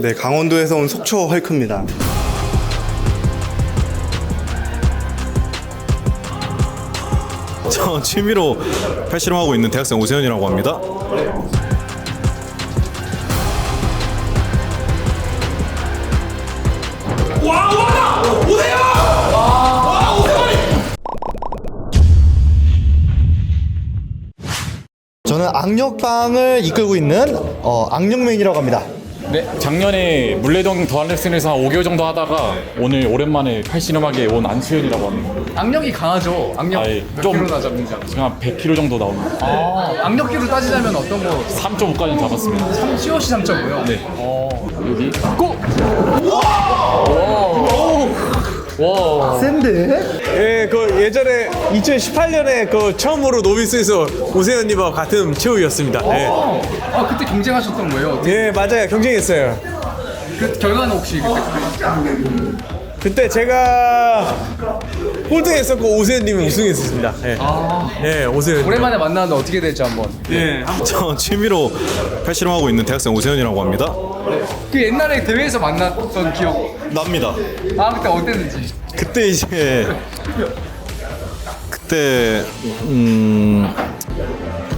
네, 강원도에서 온 속초 헐크입니다. 저 취미로 팔씨름하고 있는 대학생 오세현이라고 합니다. 저는 악력방을 이끌고 있는 어, 악력맨이라고 합니다. 네, 작년에 물레동 더한 레슨에서 한 5개월 정도 하다가 오늘 오랜만에 팔씨름하게 온 안수현이라고 합니다. 악력이 강하죠. 악력 아예 몇 좀- 킬로나 잡는지 알아요? 지금 한 100kg 정도 나옵니다. 아, 악력기로 따지자면 어떤 거? 3.5까지 잡았습니다. COC 3.5요? 네. 어, 여기 센데? 예, 그 예전에 2018년에 그 처음으로 노비스에서 오세현님과 같은 최후였습니다. 예. 아 그때 경쟁하셨던 거예요? 어떻게- 예, 맞아요. 경쟁했어요. 그 결과는 혹시 그때 그때 제가 꼴등했었고 오세현님이 우승했었습니다. 예, 예 오세현. 오랜만에 만나는데 어떻게 될지 한번. 예, 저 취미로 팔씨름하고 있는 대학생 오세현이라고 합니다. 그 옛날에 대회에서 만났던 기억. 납니다. 아 그때 어땠는지. 그때 이제 그때 음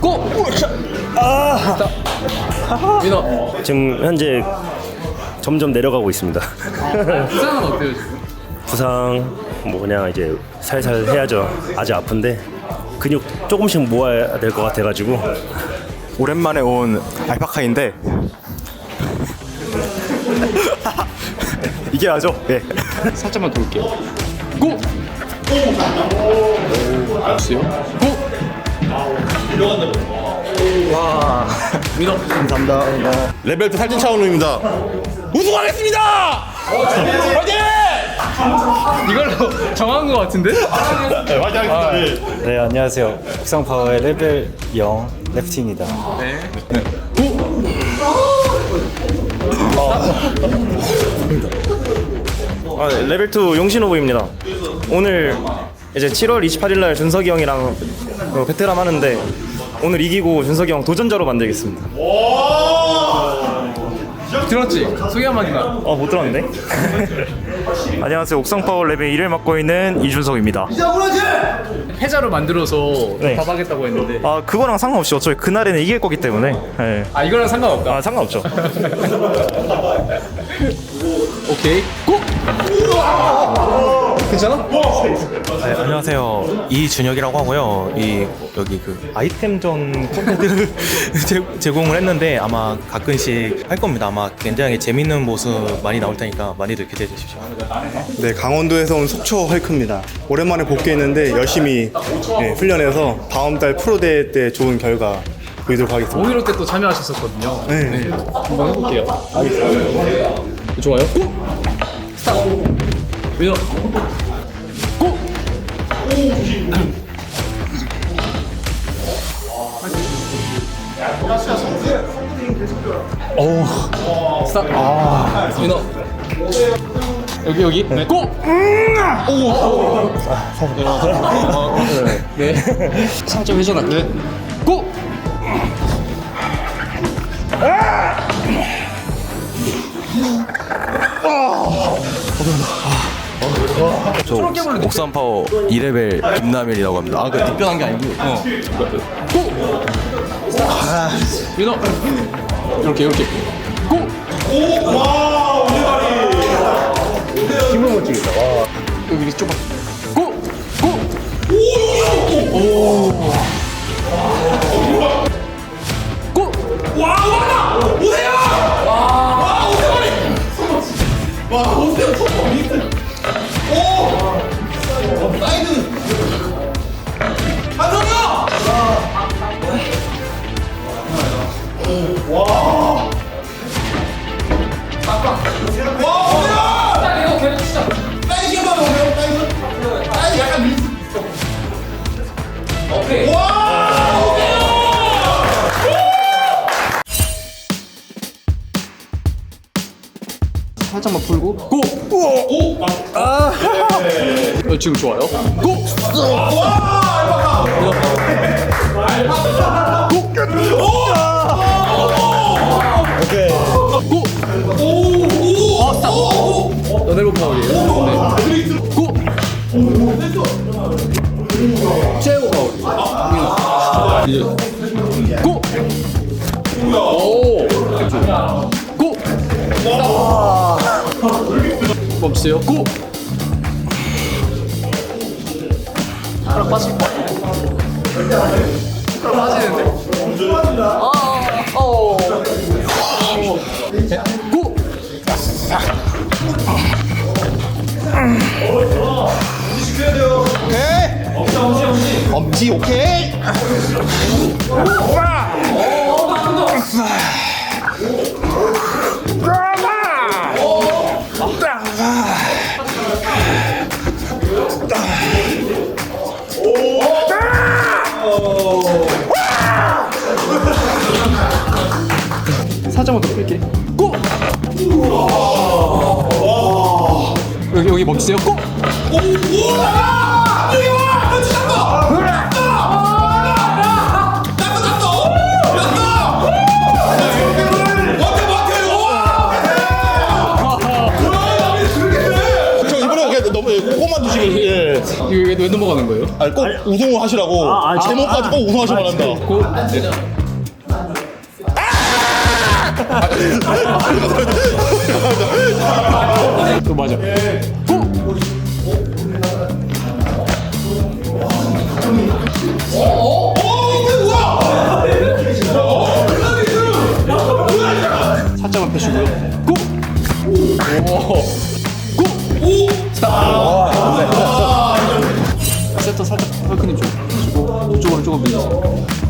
고! 아! 민호 지금 현재 점점 내려가고 있습니다. 부상은 어때요 지금? 부상 뭐 그냥 이제 살살 해야죠. 아직 아픈데 근육 조금씩 모아야 될 것 같아가지고 오랜만에 온 알파카인데 이게 하죠? 예. 살짝만 돌게요. 고! 알았어요. 고! 와. 민호. 레벨트 살찐 차원우입니다. 우승하겠습니다. 이 걸로 정한 것 같은데? 네 안녕하세요 국상파워의 레벨 0 레프트입니다 네. 아, 네, 레벨 2 용신호부입니다. 오늘 이제 7월 28일 날 준석이 형이랑 그 베테랑 하는데 오늘 이기고 준석이 형 도전자로 만들겠습니다. 들었지? 소개 한마디만. 어 못 들었는데? 안녕하세요 옥상 파워 레벨 1을 맡고 있는 이준석입니다. 패자로 만들어서 네. 답하겠다고 했는데. 아 그거랑 상관없이 어차피 그날에는 이길 거기 때문에 네. 아 이거랑 상관없다. 아 상관없죠. 오케이. 고! 괜찮아? 네, 안녕하세요. 이준혁이라고 하고요. 이 여기 그 아이템전 콘텐츠 제- 제공을 했는데 아마 가끔씩 할 겁니다. 아마 굉장히 재밌는 모습 많이 나올 테니까 많이들 기대해 주십시오. 네, 강원도에서 온 속초 헐크입니다. 오랜만에 복귀했는데 열심히 네, 훈련해서 다음 달 프로 대회 때 좋은 결과 보이도록 하겠습니다. 오히려 때또 참여하셨었거든요. 네. 한번 해볼게요. 알겠습니다. 좋아요. 고! 스타 트. 민호. 고! 오. 스타트. 아. 민호. 여기 여기. 네. 고! 오. 네. 살짝 회전할게. 고! 저 옥산파워 2레벨 김남일이라고 합니다. 아, 그 뒷변한 게 아니고요. 민호. 이렇게 이렇게. 고! 힘을 못 주겠다. 여기 좁아. 고! 고! 오! 살짝만 풀고 고! 오! 아! 어, 지금 좋아요. 고! 고! 오케이. 고! 고! 없어요. 고! 하락 빠질 거 하락 빠지는데? 아, 어, 어. 고! 엄지 오케이. 와! 살짝만 더 뺄게. 고! 여기 여기 먹으세요. 고! 저 이번에 그냥 너무 꼬만 두시고 예. 이거 왜, 왜 넘어가는 거예요? 아니 꼭 우승을 하시라고 제목까지 꼭 우승하시면 한다. 고! 또 맞아. 고! 살짝만 펴시고요. 고! 오! 고! 세터 살짝 헐크님 좀 주시고 이쪽으로 조금 비슷.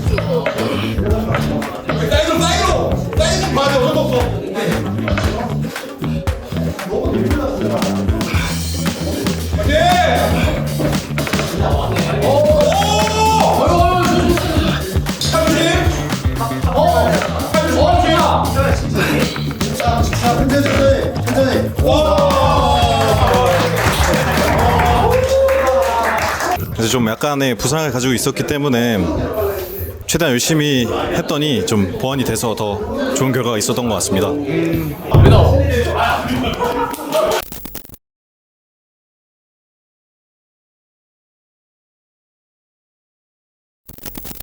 그래서 좀 약간의 부상을 가지고 있었기 때문에 최대한 열심히 했더니 좀 보완이 돼서 더 좋은 결과가 있었던 것 같습니다. 위너!